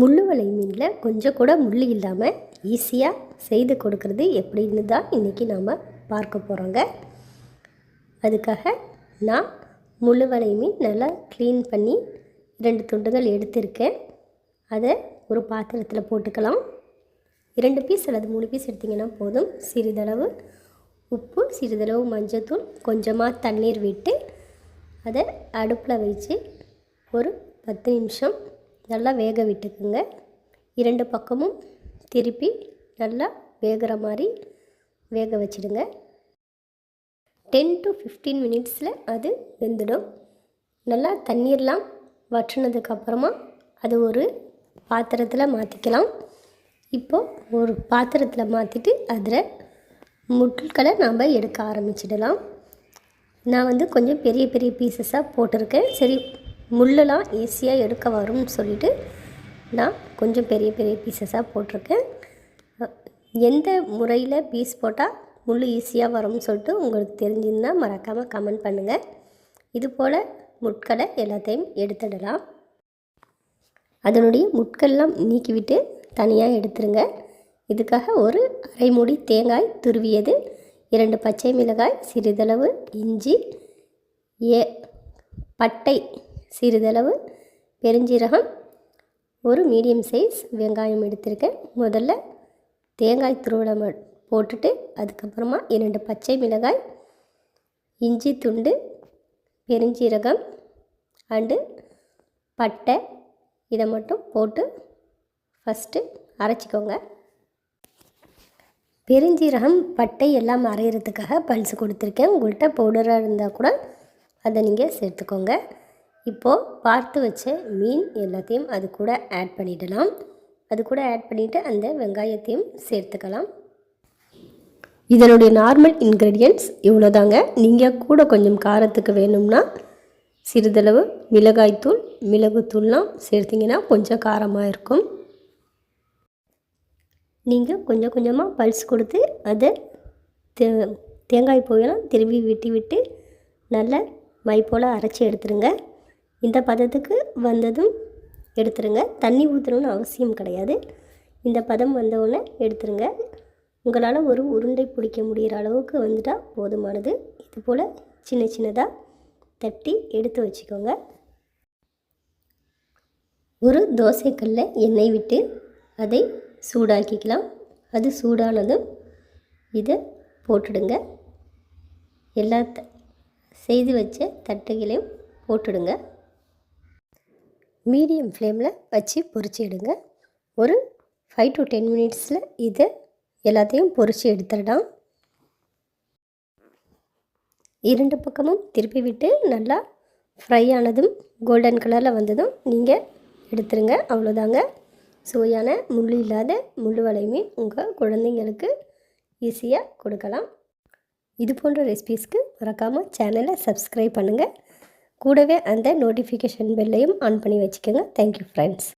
முள்ளுவலை மீனில் கொஞ்சம் கூட முள் இல்லாமல் ஈஸியாக செய்து கொடுக்கறது எப்படின்னு தான் இன்றைக்கி நாம் பார்க்க போகிறோங்க அதுக்காக நான் முள்ளுவலை மீன் நல்லா க்ளீன் பண்ணி ரெண்டு துண்டுகள் எடுத்திருக்கேன். அதை ஒரு பாத்திரத்தில் போட்டுக்கலாம். இரண்டு பீஸ் அல்லது மூணு பீஸ் எடுத்திங்கன்னா போதும். சிறிதளவு உப்பு சிறிதளவு மஞ்சத்தூள் கொஞ்சமாக தண்ணீர் விட்டு அதை அடுப்பில் வச்சு ஒரு பத்து நிமிஷம் நல்லா வேக விட்டுக்குங்க. இரண்டு பக்கமும் திருப்பி நல்லா வேகிற மாதிரி வேக வச்சிடுங்க. டென் டு ஃபிஃப்டீன் மினிட்ஸில் அது வெந்துடும். நல்லா தண்ணீர்லாம் வற்றினதுக்கப்புறமா அது ஒரு பாத்திரத்தில் மாற்றிக்கலாம் இப்போது ஒரு பாத்திரத்தில் மாற்றிட்டு அதில் முட்களை நாம் எடுக்க ஆரம்பிச்சிடலாம். நான் வந்து கொஞ்சம் பெரிய பெரிய பீசஸாக போட்டிருக்கேன். சரி முள்ளெல்லாம் ஈஸியாக எடுக்க வரும்னு சொல்லிவிட்டு நான் கொஞ்சம் பெரிய பெரிய பீசஸாக போட்டிருக்கேன். எந்த முறையில் பீஸ் போட்டால் முள் ஈஸியாக வரும்னு சொல்லிட்டு உங்களுக்கு தெரிஞ்சிருந்தால் மறக்காமல் கமெண்ட் பண்ணுங்கள் இது போல் முட்களை எல்லாத்தையும் எடுத்துடலாம். அதனுடைய முட்கள்லாம் நீக்கிவிட்டு தனியாக எடுத்துருங்க. இதுக்காக ஒரு அரை மூடி தேங்காய் துருவியது இரண்டு பச்சை மிளகாய் சிறிதளவு இஞ்சி ஏ பட்டை சிறிதளவு பெருஞ்சீரகம் ஒரு மீடியம் சைஸ் வெங்காயம் எடுத்திருக்கேன். முதல்ல தேங்காய் துருவடம் போட்டுட்டு அதுக்கப்புறமா இரண்டு பச்சை மிளகாய் இஞ்சி துண்டு பெருஞ்சீரகம் அண்டு பட்டை இதை மட்டும் போட்டு ஃபஸ்ட்டு அரைச்சிக்கோங்க. பெருஞ்சீரகம் பட்டை எல்லாம் அரைகிறதுக்காக பல்ஸ் கொடுத்துருக்கேன். உங்கள்கிட்ட பவுடராக இருந்தால் கூட அதை நீங்கள் சேர்த்துக்கோங்க. இப்போது பார்த்து வச்ச மீன் எல்லாத்தையும் அது கூட ஆட் பண்ணிடலாம். அது கூட ஆட் பண்ணிவிட்டு அந்த வெங்காயத்தையும் சேர்த்துக்கலாம். இதனுடைய நார்மல் இன்க்ரீடியன்ட்ஸ் இவ்வளோதாங்க நீங்கள் கூட கொஞ்சம் காரத்துக்கு வேணும்னா சிறிதளவு மிளகாய்த்தூள் மிளகுத்தூள்லாம் சேர்த்திங்கன்னா கொஞ்சம் காரமாக இருக்கும். நீங்கள் கொஞ்சம் கொஞ்சமாக பல்ஸ் கொடுத்து அதை தே தேங்காய் போயெல்லாம் திரும்பி விட்டு விட்டு நல்லா மை போல் அரைச்சி எடுத்துருங்க. இந்த பதத்துக்கு வந்ததும் எடுத்துருங்க. தண்ணி ஊற்றணும்னு அவசியம் கிடையாது. இந்த பதம் வந்தவுடனே எடுத்துருங்க. உங்களால் ஒரு உருண்டை பிடிக்க முடிகிற அளவுக்கு வந்துட்டால் போதுமானது. இது போல் சின்ன சின்னதாக தட்டி எடுத்து வச்சுக்கோங்க. ஒரு தோசைக்கல்ல எண்ணெய் விட்டு அதை சூடாக்கிக்கலாம். அது சூடானதும் இதை போட்டுடுங்க. எல்லா த செய்து வச்ச தட்டுகளையும் போட்டுடுங்க. மீடியம் ஃப்ளேமில் வச்சு பொறிச்சு எடுங்க. ஒரு ஃபைவ் டு டென் மினிட்ஸில் இதை எல்லாத்தையும் பொரித்து எடுத்துடலாம். இரண்டு பக்கமும் திருப்பி விட்டு நல்லா ஃப்ரை ஆனதும் கோல்டன் கலரில் வந்ததும் நீங்கள் எடுத்துருங்க. அவ்வளோதாங்க சுவையான முள் இல்லாத முள் வலையுமே உங்கள் குழந்தைங்களுக்கு ஈஸியாக கொடுக்கலாம். இது போன்ற ரெசிபீஸ்க்கு மறக்காமல் சேனலை சப்ஸ்கிரைப் பண்ணுங்கள் கூடவே அந்த நோட்டிஃபிகேஷன் பெல்லையும் ஆன் பண்ணி வச்சுக்கோங்க. Thank you friends